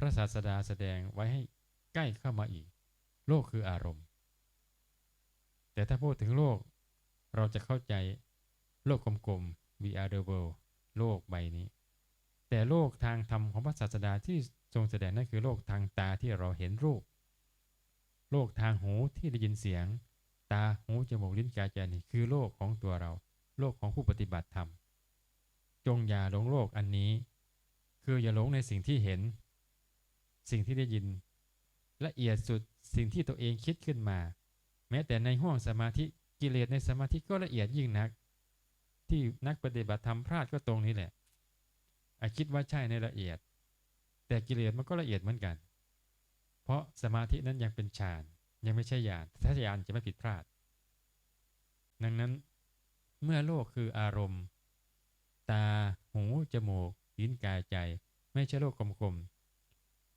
พระศาสดาแสดงไว้ให้ใกล้เข้ามาอีก โลกคืออารมณ์ แต่ถ้าพูดถึงโลก เราจะเข้าใจโลกกลมๆ we are the world โลกใบนี้ แต่โลกทางธรรมของพระศาสดาที่ทรงแสดงนั่นคือโลกทางตาที่เราเห็นรูป โลกทางหูที่ได้ยินเสียง ตาหูจมูกลิ้นกายใจนี่คือโลกของตัวเรา โลกของผู้ปฏิบัติธรรม จงอย่าหลงโลกอันนี้ คืออย่าหลงในสิ่งที่เห็น สิ่งที่ได้ยิน ละเอียดสุดสิ่งที่ตัวเองคิดขึ้นมา แม้แต่ในห้วงสมาธิกิเลสในสมาธิก็ละเอียดยิ่งนัก ที่นักปฏิบัติธรรมพลาดก็ตรงนี้แหละอาคิดว่าใช่ในละเอียด แต่กิเลสมันก็ละเอียดเหมือนกัน เพราะสมาธินั้นยังเป็นฌานยังไม่ใช่ญาณถ้าญาณจะไม่ผิดพลาด ดังนั้นเมื่อโลกคืออารมณ์ ตา หู จมูกลิ้นกายใจ ไม่ใช่โลกกลมๆ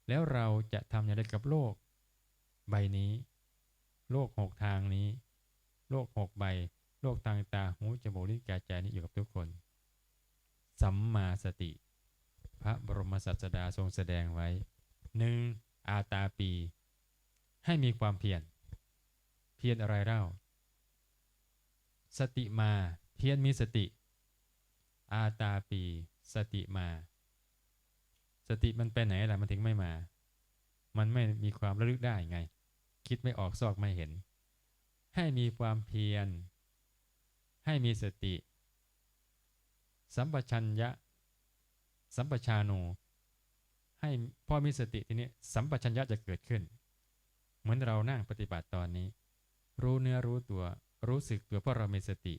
แล้วเราจะทำอย่างไรกับโลก ใบนี้ โลกหกทางนี้ โลกหกใบ โลกทางตาหูจมูกลิ้นกายใจนี้อยู่กับทุกคน สัมมาสติ พระบรมศาสดาทรงแสดงไว้หนึ่งอาตาปี ให้มีความเพียรเพียรอะไรเล่า สติมา เพียรมีสติ อาตาปี สติมา สติมันไปไหนล่ะมันถึงไม่มา มันไม่มีความระลึกได้ไง คิดไม่ออกซอกไม่เห็น ให้มีความเพียร ให้มีสติ สัมปชัญญะ สัมปชาโนให้พอมีสติทีนี้สัมปชัญญะจะเกิดขึ้น เหมือนเรานั่งปฏิบัติตอนนี้ รู้เนื้อรู้ตัว รู้สึกตัวเพราะเรามีสติ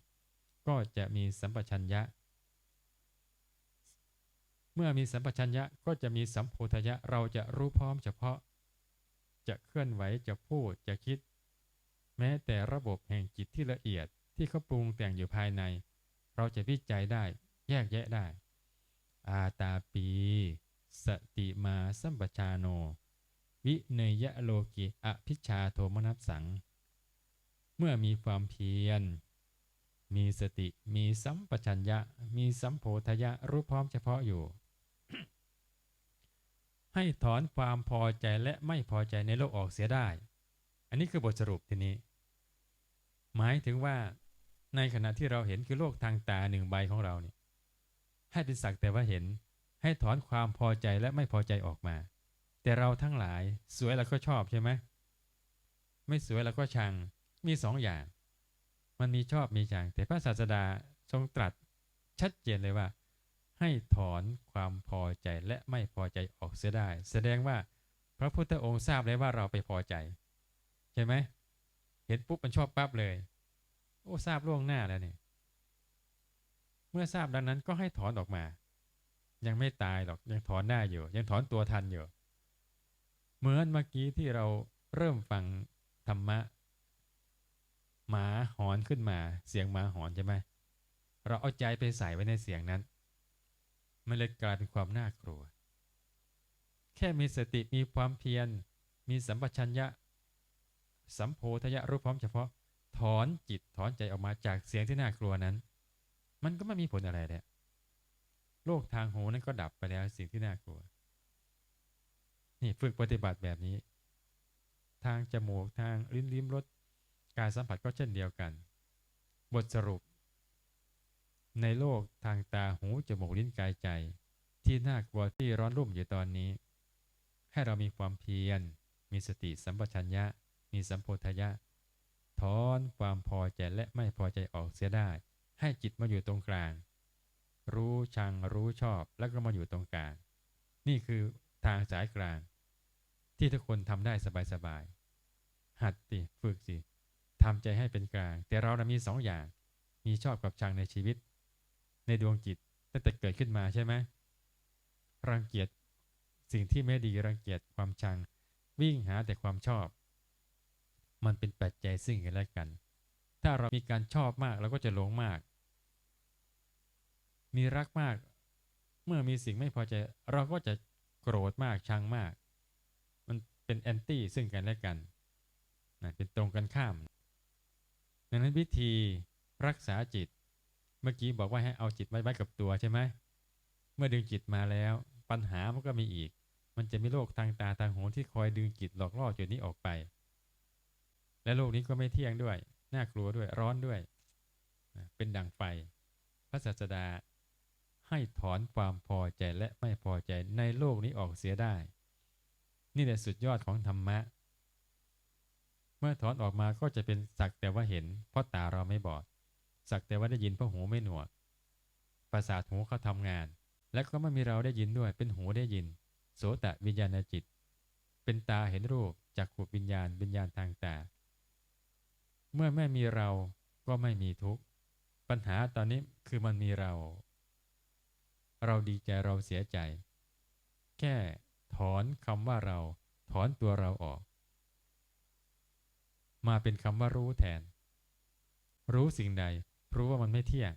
ก็จะมีสัมปชัญญะ เมื่อมีสัมปชัญญะก็จะมีสัมโพธญะเราจะรู้พร้อมเฉพาะ จะเคลื่อนไหวจะพูดจะคิด แม้แต่ระบบแห่งจิตที่ละเอียดที่เขาปรุงแต่งอยู่ภายใน เราจะวิจัยได้ แยกแยะได้ อาตาปี สติมาสัมปชาโน วิเนยะโลกิอภิชาโทมนัสสัง เมื่อมีความเพียร มีสติมีสัมปชัญญะ มีสัมโพธยะรู้พร้อมเฉพาะอยู่ ให้ถอนความพอใจและไม่พอใจในโลกออกเสียได้ อันนี้คือบทสรุปทีนี้ หมายถึงว่า ในขณะที่เราเห็นคือโลกทางตาหนึ่งใบของเราเนี่ยให้เป็นสักแต่ว่าเห็น ให้ถอนความพอใจและไม่พอใจออกมา แต่เราทั้งหลายสวยเราก็ชอบใช่ไหมไม่สวยเราก็ชังมีสองอย่าง มันมีชอบมีชังแต่พระศาสดาทรงตรัสชัดเจนเลยว่า ให้ถอนความพอใจและไม่พอใจออกเสียได้ แสดงว่าพระพุทธองค์ทราบเลยว่าเราไปพอใจ ใช่ไหมเห็นปุ๊บมันชอบปั๊บเลย โอ้ทราบล่วงหน้าแล้วเนี่ยเมื่อทราบดังนั้นก็ให้ถอนออกมา ยังไม่ตายหรอกยังถอนได้อยู่ ยังถอนตัวทันอยู่เหมือนเมื่อกี้ที่เราเริ่มฟังธรรมะหมาหอนขึ้นมา เสียงหมาหอนใช่ไหมเราเอาใจไปใส่ไว้ในเสียงนั้น มันเลยกลายเป็นความน่ากลัว แค่มีสติมีความเพียร มีสัมปชัญญะ สัมโพธยะรู้พร้อมเฉพาะ ถอนจิตถอนใจออกมาจากเสียงที่น่ากลัวนั้น มันก็ไม่มีผลอะไรเลยโลกทางหูนั้นก็ดับไปแล้วสิ่งที่น่ากลัว นี่ฝึกปฏิบัติแบบนี้ ทางจมูกทางลิ้นลิ้มรสการสัมผัสก็เช่นเดียวกัน บทสรุป ในโลกทางตาหูจมูกลิ้นกายใจ ที่น่ากลัวที่ร้อนรุ่มอยู่ตอนนี้ ให้เรามีความเพียร มีสติสัมปชัญญะ มีสัมโพธยะ ถอนความพอใจและไม่พอใจออกเสียได้ ให้จิตมาอยู่ตรงกลาง รู้ชังรู้ชอบแล้วก็มาอยู่ตรงกลาง นี่คือทางสายกลาง ที่ทุกคนทำได้สบายๆหัดสิฝึกสิทำใจให้เป็นกลาง แต่เรานะมีสองอย่างมีชอบกับชังในชีวิต ในดวงจิตตั้งแต่เกิดขึ้นมาใช่ไหมรังเกียจสิ่งที่ไม่ดีรังเกียจความชัง วิ่งหาแต่ความชอบ มันเป็นปัจจัยซึ่งกันและกัน ถ้าเรามีการชอบมากเราก็จะหลงมาก มีรักมาก เมื่อมีสิ่งไม่พอใจเราก็จะโกรธมากชังมาก มันเป็นแอนตี้ซึ่งกันและกันนะเป็นตรงกันข้ามดังนั้นวิธีรักษาจิต เมื่อกี้บอกว่าให้เอาจิตไว้ไว้กับตัวใช่ไหมเมื่อดึงจิตมาแล้ว ปัญหามันก็มีอีก มันจะมีโรคทางตาทางหูที่คอยดึงจิตหลอกล่อจุดนี้ออกไป และโลกนี้ก็ไม่เที่ยงด้วยน่ากลัวด้วยร้อนด้วย เป็นดังไฟ พระศาสดาให้ถอนความพอใจและไม่พอใจในโลกนี้ออกเสียได้ นี่แหละสุดยอดของธรรมะ เมื่อถอนออกมาก็จะเป็นสักแต่ว่าเห็น เพราะตาเราไม่บอด สักแต่ว่าได้ยินเพราะหูไม่หนวก ประสาทหูเขาทำงาน และก็ไม่มีเราได้ยินด้วย เป็นหูได้ยิน โสตะวิญญาณจิต เป็นตาเห็นรูปจากขูวิญญาณวิญญาณทางตา เมื่อไม่มีเราก็ไม่มีทุกข์ ปัญหาตอนนี้คือมันมีเรา เราดีใจเราเสียใจ แค่ถอนคำว่าเรา ถอนตัวเราออก มาเป็นคำว่ารู้แทน รู้สิ่งใด รู้ว่ามันไม่เที่ยง